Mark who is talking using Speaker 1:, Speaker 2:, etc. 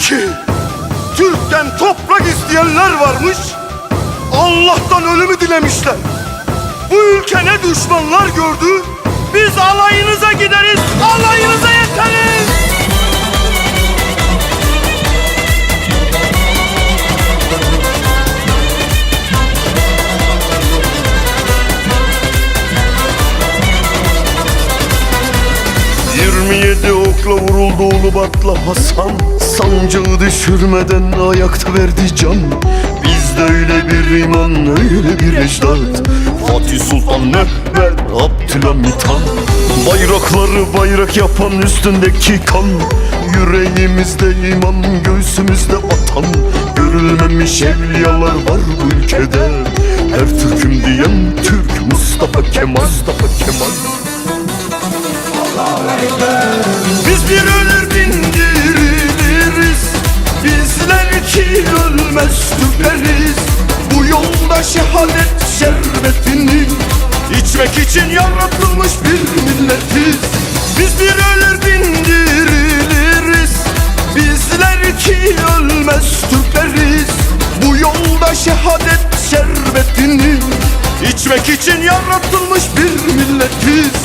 Speaker 1: ki Türk'ten toprak isteyenler varmış Allah'tan ölümü dilemişler. Bu ülke ne düşmanlar gördü Biz alayınıza gideriz Alayınıza yeteriz. Yirmi yedi okla vuruldu Ulubatlı Hasan Sancağı düşürmeden ayakta verdi can. Bizde öyle bir iman öyle bir ecdat. Fatih Sultan Mehmet Abdülhamit Han. Bayrakları bayrak yapan üstündeki kan. Yüreğimizde iman göğsümüzde atan. Görülmemiş evliyalar var bu ülkede. Her Türk'üm diyen Türk Mustafa Kemal. Mustafa Kemal ölmez Türkleriz Bu yolda şehadet şerbetini içmek için yaratılmış bir milletiz. Biz bir ölür bin diriliriz Bizler ki ölmez Türkleriz Bu yolda şehadet şerbetini içmek için yaratılmış bir milletiz